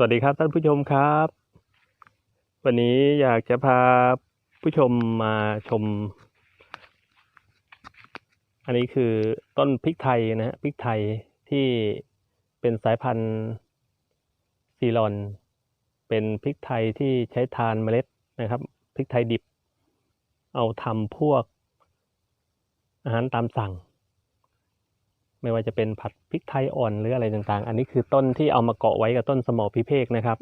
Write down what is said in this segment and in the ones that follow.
สวัสดีครับท่านผู้ชมครับ วันนี้อยากจะพาผู้ชมมาชม อันนี้คือต้นพริกไทยนะฮะพริกไทยที่เป็นสายพันธุ์ซีรอน เป็นพริกไทยที่ใช้ทานเมล็ดนะครับพริกไทยดิบ เอาทำพวกอาหารตามสั่ง ไม่ว่าจะเป็นผัดพริกไทยอ่อนหรืออะไรต่างๆ อันนี้คือต้นที่เอามาเกาะไว้กับต้นสมอพิเภกนะครับ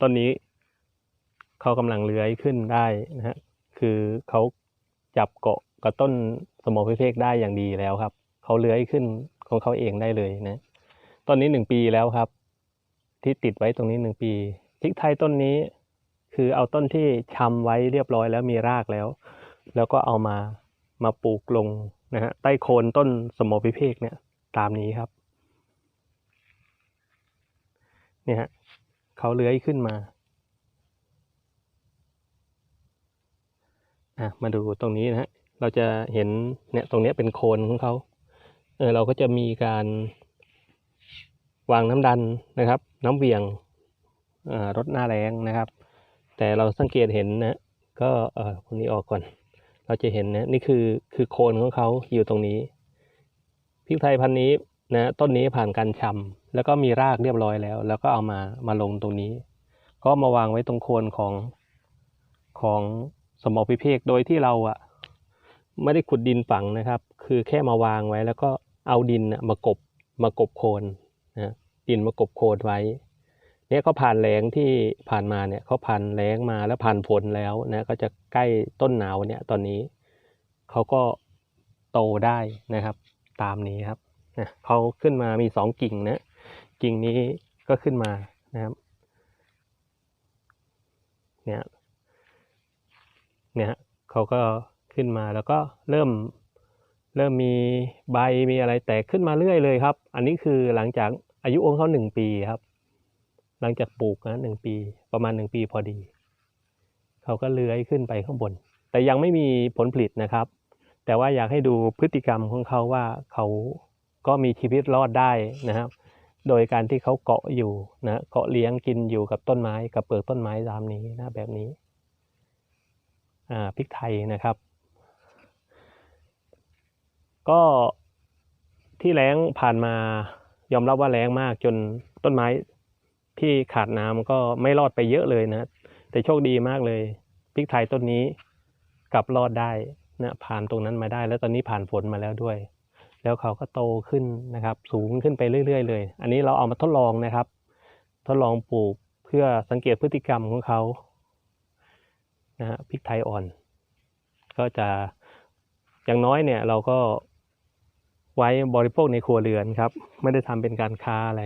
ต้นนี้เขากำลังเลื้อยขึ้นได้นะฮะ คือเขาจับเกาะกับต้นสมอพิเภกได้อย่างดีแล้วครับ เขาเลื้อยขึ้นของเขาเองได้เลยนะ ต้นนี้หนึ่งปีแล้วครับ ที่ติดไว้ตรงนี้หนึ่งปี พริกไทยต้นนี้ คือเอาต้นที่ชำไว้เรียบร้อยแล้วมีรากแล้ว แล้วก็เอามามาปลูกลง นะฮะใต้โคนต้นสมอพิเภกเนี่ยตามนี้ครับเนี่ยฮะเขาเลื้อยขึ้นมาอะมาดูตรงนี้นะฮะเราจะเห็นเนี่ยตรงนี้เป็นโคนของเขาเออเราก็จะมีการวางน้ำดันนะครับ น้ำเวียงอ่ารดหน้าแรงนะครับ แต่เราสังเกตเห็นนะก็เออคนนี้ออกก่อน เราจะเห็นนะนี่คือคือโคนของเขาอยู่ตรงนี้พริกไทยพันธุ์นี้นะต้นนี้ผ่านการชำแล้วก็มีรากเรียบร้อยแล้ว แล้วก็เอามามาลงตรงนี้ ก็มาวางไว้ตรงโคนของของสมอพิเภกโดยที่เราอะไม่ได้ขุดดินฝังนะครับ คือแค่มาวางไว้แล้วก็เอาดินน่ะมากบมากบโคนนะดินมากบโคนไว้ เนี่ยเขาผ่านแรงที่ผ่านมาเนี่ยเขาผ่านแรงมาแล้วผ่านฝนแล้วนะก็จะใกล้ต้นหนาวเนี่ยตอนนี้เขาก็โตได้นะครับ ตามนี้ครับนะเขาขึ้นมามีสองกิ่งนะกิ่งนี้ก็ขึ้นมานะครับเนี่ยเนี่ยเขาก็ขึ้นมาแล้วก็เริ่มเริ่มมีใบมีอะไรแตกขึ้นมาเรื่อยเลยครับ อันนี้คือหลังจากอายุองเขาหนึ่งปีครับ หลังจากปลูกนะหนึ่งปีประมาณหนึ่งปีพอดี เขาก็เลื้อยขึ้นไปข้างบน แต่ยังไม่มีผลผลิตนะครับ แต่ว่าอยากให้ดูพฤติกรรมของเขาว่าเขาก็มีชีวิตรอดได้นะครับ โดยการที่เขาเกาะอยู่นะเกาะเลี้ยงกินอยู่กับต้นไม้กับเปลือกต้นไม้ตามนี้นะแบบนี้อ่าพริกไทยนะครับ ก็ที่แล้งผ่านมายอมรับว่าแล้งมากจนต้นไม้ ที่ขาดน้ำก็ไม่รอดไปเยอะเลยนะ แต่โชคดีมากเลยพริกไทยต้นนี้กลับรอดได้นะผ่านตรงนั้นมาได้ แล้วตอนนี้ผ่านฝนมาแล้วด้วย แล้วเขาก็โตขึ้นนะครับ สูงขึ้นไปเรื่อย ๆ เลย อันนี้เราเอามาทดลองนะครับ ทดลองปลูกเพื่อสังเกตพฤติกรรมของเขานะฮะพริกไทยอ่อน ก็จะอย่างน้อยเนี่ยเราก็ไว้บริโภคในครัวเรือนครับ ไม่ได้ทำเป็นการค้าอะไร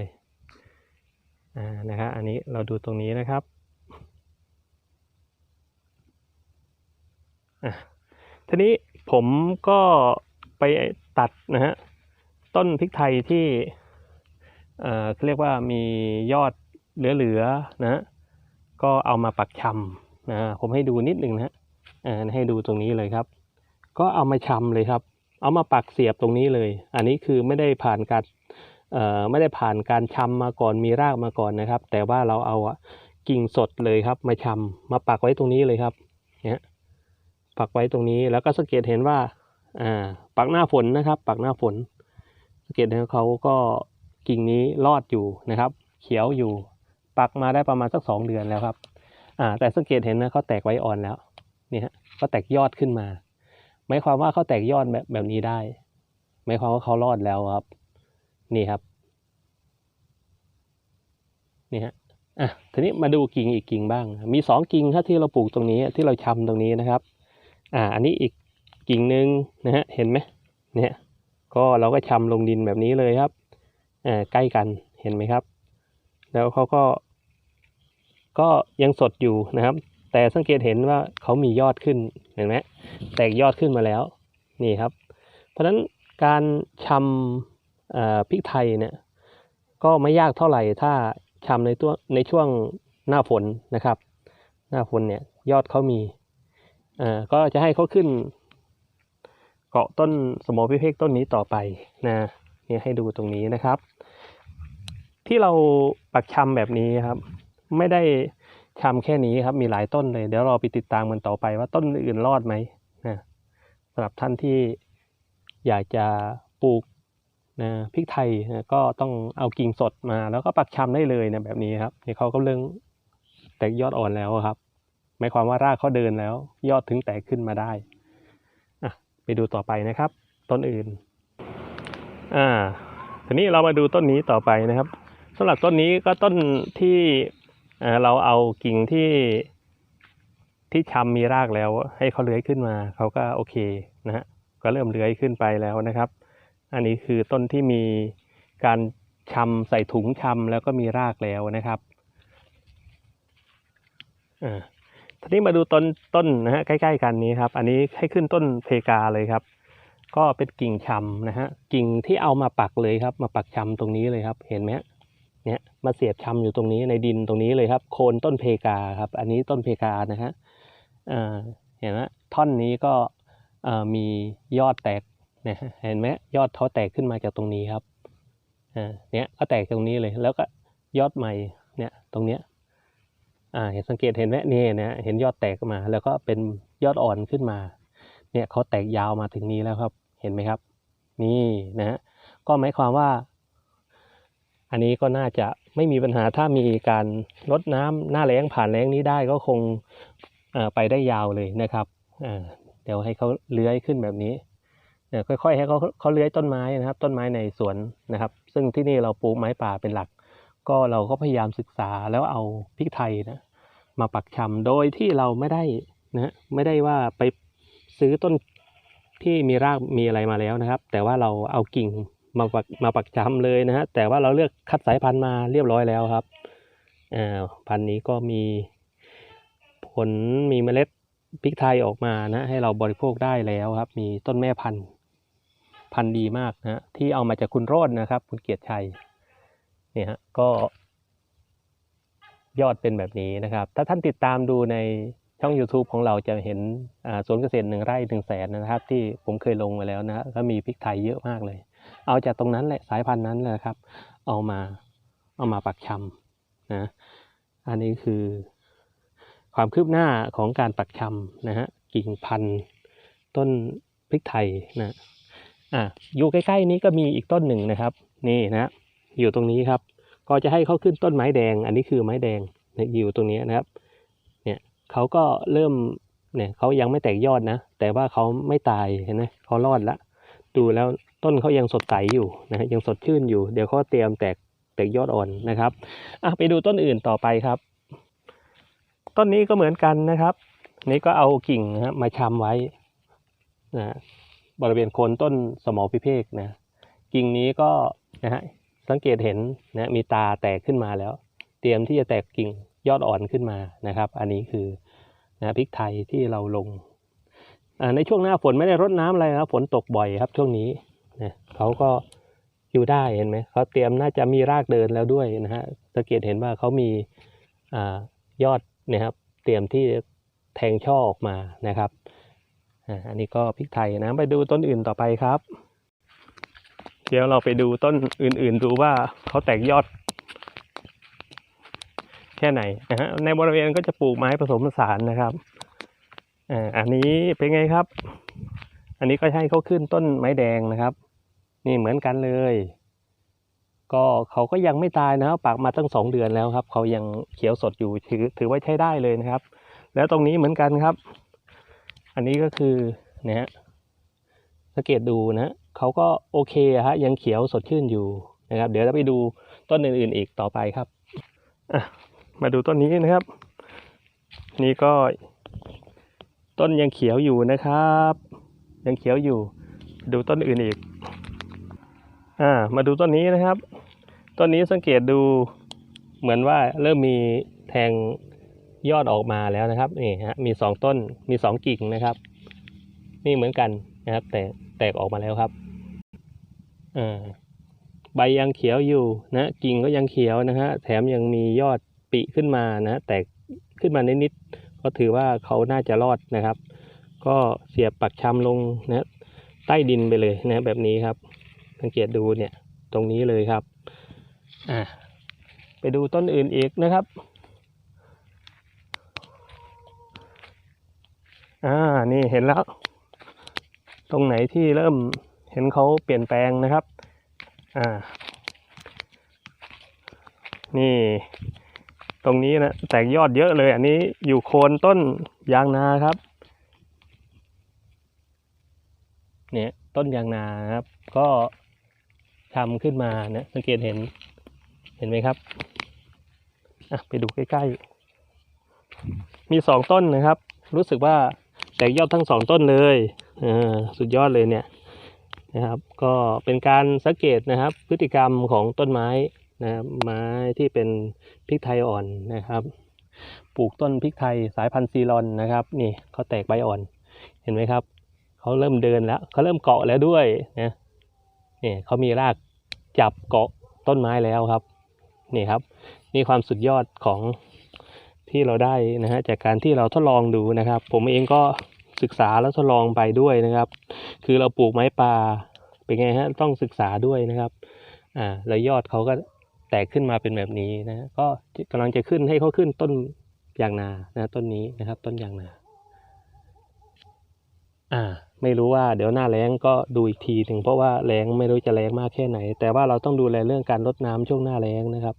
อ่านะครับอันนี้เราดูตรงนี้นะครับอะทีนี้ผมก็ไปตัดนะฮะต้นพริกไทยที่เอ่อเขาเรียกว่ามียอดเหลือๆนะก็เอามาปักชำนะผมให้ดูนิดหนึ่งนะฮะอ่าให้ดูตรงนี้เลยครับ ก็เอามาชำเลยครับ เอามาปักเสียบตรงนี้เลย อันนี้คือไม่ได้ผ่านการ ไม่ได้ผ่านการชำมาก่อนมีรากมาก่อนนะครับ แต่ว่าเราเอาอะกิ่งสดเลยครับ มาชำมาปักไว้ตรงนี้เลยครับเนี่ยปักไว้ตรงนี้แล้วก็สังเกตเห็นว่าอ่าปักหน้าฝนนะครับ ปักหน้าฝน สังเกตเห็นเขาก็กิ่งนี้รอดอยู่นะครับ เขียวอยู่ ปักมาได้ประมาณสักสองเดือนแล้วครับอ่าแต่สังเกตเห็นนะเขาแตกไว้อ่อนแล้วเนี่ยฮะก็แตกยอดขึ้นมาหมายความว่าเขาแตกยอดแบบแบบนี้ได้หมายความว่าเขารอดแล้วครับ นี่ครับ นี่ฮะอะทีนี้มาดูกิ่งอีกกิ่งบ้าง มีสองกิ่งครับที่เราปลูกตรงนี้ที่เราชำตรงนี้นะครับ อ่า อันนี้อีกกิ่งหนึ่งนะฮะเห็นไหมเนี่ยก็เราก็ชำลงดินแบบนี้เลยครับอ่าใกล้กันเห็นไหมครับ แล้วเขาก็ ก็ยังสดอยู่นะครับ แต่สังเกตเห็นว่าเขามียอดขึ้นเห็นไหมแตกยอดขึ้นมาแล้วนี่ครับ เพราะฉะนั้นการชำอ่อพริกไทยเนี่ยก็ไม่ยากเท่าไหร่ถ้า ชำในตัวในช่วงหน้าฝนนะครับ หน้าฝนเนี่ยยอดเขามีเอ่อก็จะให้เขาขึ้น เกาะต้นสมอพิเภกต้นนี้ต่อไปนะนี่ให้ดูตรงนี้นะครับ ที่เราปักชำแบบนี้ครับ ไม่ได้ชำแค่นี้ครับมีหลายต้นเลย เดี๋ยวเราไปติดตามกันต่อไปว่าต้นอื่นรอดไหมนะสำหรับท่านที่อยากจะปลูก นะพริกไทยนะก็ต้องเอากิ่งสดมา แล้วก็ปักชำได้เลยนะแบบนี้ครับนี่เขาก็เริ่มแตกยอดอ่อนแล้วครับหมายความว่ารากเขาเดินแล้ว ยอดถึงแตกขึ้นมาได้อะไปดูต่อไปนะครับ ต้นอื่นอ่าทีนี้เรามาดูต้นนี้ต่อไปนะครับสำหรับต้นนี้ก็ต้นที่เอ่อเราเอากิ่งที่ที่ชำมีรากแล้ว ให้เขาเลื้อยขึ้นมาเขาก็โอเคนะฮะก็เริ่มเลื้อยขึ้นไปแล้วนะครับ อันนี้คือต้นที่มีการชำใส่ถุงชำแล้วก็มีรากแล้วนะครับอ่าทีนี้มาดูต้นต้นนะฮะใกล้ๆกันนี้ครับ อันนี้ให้ขึ้นต้นเพกาเลยครับ ก็เป็นกิ่งชำนะฮะกิ่งที่เอามาปักเลยครับ มาปักชำตรงนี้เลยครับ เห็นไหมเนี่ยมาเสียบชำอยู่ตรงนี้ในดินตรงนี้เลยครับ โคนต้นเพกาครับ อันนี้ต้นเพกานะฮะอ่าเห็นไหมท่อนนี้ก็อ่ามียอดแตก นะเห็นไหมยอดเขาแตกขึ้นมาจากตรงนี้ครับอ่าเนี่ยก็แตกตรงนี้เลยแล้วก็ยอดใหม่เนี่ยตรงเนี้ยอ่าเห็นสังเกตเห็นไหมนี่นะเห็นยอดแตกมา แล้วก็เป็นยอดอ่อนขึ้นมา เนี่ยเขาแตกยาวมาถึงนี้แล้วครับ เห็นไหมครับ นี่นะฮะก็หมายความว่า อันนี้ก็น่าจะไม่มีปัญหาถ้ามีการลดน้ำหน้าแล้งผ่านแล้งนี้ได้ก็คงอ่อไปได้ยาวเลยนะครับอ่าเดี๋ยวให้เขาเลื้อยขึ้นแบบนี้ ค่อยๆให้เขาเขาเลื้อยต้นไม้นะครับ ต้นไม้ในสวนนะครับ ซึ่งที่นี่เราปลูกไม้ป่าเป็นหลัก ก็เราก็พยายามศึกษาแล้วเอาพริกไทยนะมาปักชำโดยที่เราไม่ได้นะไม่ได้ว่าไปซื้อต้นที่มีรากมีอะไรมาแล้วนะครับ แต่ว่าเราเอากิ่งมาปักมาปักจำเลยนะฮะแต่ว่าเราเลือกคัดสายพันธุ์มาเรียบร้อยแล้วครับอ่าพันธุ์นี้ก็มีผลมีเมล็ดพริกไทยออกมานะให้เราบริโภคได้แล้วครับ มีต้นแม่พันธุ์ พันธุ์ดีมากนะฮะที่เอามาจากคุณโรจน์นะครับ คุณเกียรติชัยเนี่ยฮะก็ ยอดเป็นแบบนี้นะครับ ถ้าท่านติดตามดูในช่อง YouTube ของเราจะเห็นสวนเกษตรหนึ่งไร่หนึ่งแสนนะครับ ที่ผมเคยลงมาแล้วนะฮะก็มีพริกไทยเยอะมากเลย เอาจากตรงนั้นแหละสายพันธุ์นั้นแหละครับ เอามาเอามาปักชำนะอันนี้คือความคืบหน้าของการปักชำนะฮะกิ่งพันธุ์ต้นพริกไทยนะ อะอยู่ใกล้ๆนี้ก็มีอีกต้นหนึ่งนะครับ นี่นะอยู่ตรงนี้ครับ ก็จะให้เขาขึ้นต้นไม้แดง อันนี้คือไม้แดงเนี่ยอยู่ตรงนี้นะครับ เนี่ยเขาก็เริ่มเนี่ยเขายังไม่แตกยอดนะ แต่ว่าเขาไม่ตายเห็นไหมเขารอดละ ดูแล้วต้นเขายังสดใสอยู่นะยังสดชื่นอยู่ เดี๋ยวเขาเตรียมแตกแตกยอดอ่อนนะครับอะไปดูต้นอื่นต่อไปครับ ต้นนี้ก็เหมือนกันนะครับ นี่ก็เอากิ่งนะมาชำไว้นะ บริเวณโคนต้นสมอพิเภกนะกิ่งนี้ก็นะฮะสังเกตเห็นนะมีตาแตกขึ้นมาแล้ว เตรียมที่จะแตกกิ่งยอดอ่อนขึ้นมานะครับ อันนี้คือนะพริกไทยที่เราลงในช่วงหน้าฝนไม่ได้รดน้ำอะไรนะครับฝนตกบ่อยครับ ช่วงนี้นะเขาก็อยู่ได้เห็นไหมเขาเตรียมน่าจะมีรากเดินแล้วด้วยนะฮะสังเกตเห็นว่าเขามีอ่ายอดนะครับ เตรียมที่แทงช่อออกมานะครับ อันนี้ก็พริกไทยนะไปดูต้นอื่นต่อไปครับ เดี๋ยวเราไปดูต้นอื่นๆดูว่าเขาแตกยอด แค่ไหนนะฮะในบริเวณก็จะปลูกไม้ผสมผสานนะครับอ่าอันนี้เป็นไงครับ อันนี้ก็ให้เขาขึ้นต้นไม้แดงนะครับ นี่เหมือนกันเลย ก็เขาก็ยังไม่ตายนะครับปักมาตั้งสองเดือนแล้วครับเขายังเขียวสดอยู่ถือถือว่าใช้ได้เลยนะครับ แล้วตรงนี้เหมือนกันครับ อันนี้ก็คือเนี่ยฮะสังเกตดูนะเขาก็โอเคอะฮะยังเขียวสดชื่นอยู่นะครับ เดี๋ยวเราไปดูต้นอื่นๆอีกต่อไปครับมาดูต้นนี้นะครับ นี่ก็ ต้นยังเขียวอยู่นะครับ ยังเขียวอยู่ ดูต้นอื่นอีกอ่ามาดูต้นนี้นะครับ ต้นนี้สังเกตดูเหมือนว่าเริ่มมีแทง ยอดออกมาแล้วนะครับนี่ฮะมีสองต้นมีสองกิ่งนะครับ นี่เหมือนกันนะครับ แต่แตกออกมาแล้วครับอ่าใบยังเขียวอยู่นะกิ่งก็ยังเขียวนะฮะแถมยังมียอดปิขึ้นมานะแตกขึ้นมานิดๆก็ถือว่าเขาน่าจะรอดนะครับ ก็เสียบปักชำลงนะใต้ดินไปเลยนะแบบนี้ครับ สังเกตดูเนี่ยตรงนี้เลยครับอ่าไปดูต้นอื่นอีกนะครับ อ่า นี่เห็นแล้ว ตรงไหนที่เริ่มเห็นเขาเปลี่ยนแปลงนะครับ อ่า นี่ ตรงนี้นะแตกยอดเยอะเลย อันนี้อยู่โคนต้นยางนาครับ เนี่ยต้นยางนาครับ ก็ทำขึ้นมาเนี่ยสังเกตเห็น เห็นไหมครับ อะ ไปดูใกล้ๆ มีสองต้นนะครับ รู้สึกว่า แตกยอดทั้งสองต้นเลยอ่าสุดยอดเลยเนี่ยนะครับ ก็เป็นการสังเกตนะครับ พฤติกรรมของต้นไม้นะครับไม้ที่เป็นพริกไทยอ่อนนะครับ ปลูกต้นพริกไทยสายพันธุ์ซีรอนนะครับนี่เขาแตกใบอ่อน เห็นไหมครับเขาเริ่มเดินแล้วเขาเริ่มเกาะแล้วด้วยนะนี่เขามีรากจับเกาะต้นไม้แล้วครับนี่ครับ นี่ความสุดยอดของ ที่เราได้นะฮะจากการที่เราทดลองดูนะครับ ผมเองก็ศึกษาแล้วทดลองไปด้วยนะครับ คือเราปลูกไม้ป่าเป็นไงฮะต้องศึกษาด้วยนะครับอ่าแล้วยอดเขาก็แตกขึ้นมาเป็นแบบนี้นะก็กำลังจะขึ้นให้เขาขึ้นต้นยางนานะต้นนี้นะครับ ต้นยางนาอ่าไม่รู้ว่าเดี๋ยวหน้าแล้งก็ดูอีกทีหนึ่งเพราะว่าแล้งไม่รู้จะแล้งมากแค่ไหน แต่ว่าเราต้องดูแลเรื่องการรดน้ำช่วงหน้าแล้งนะครับ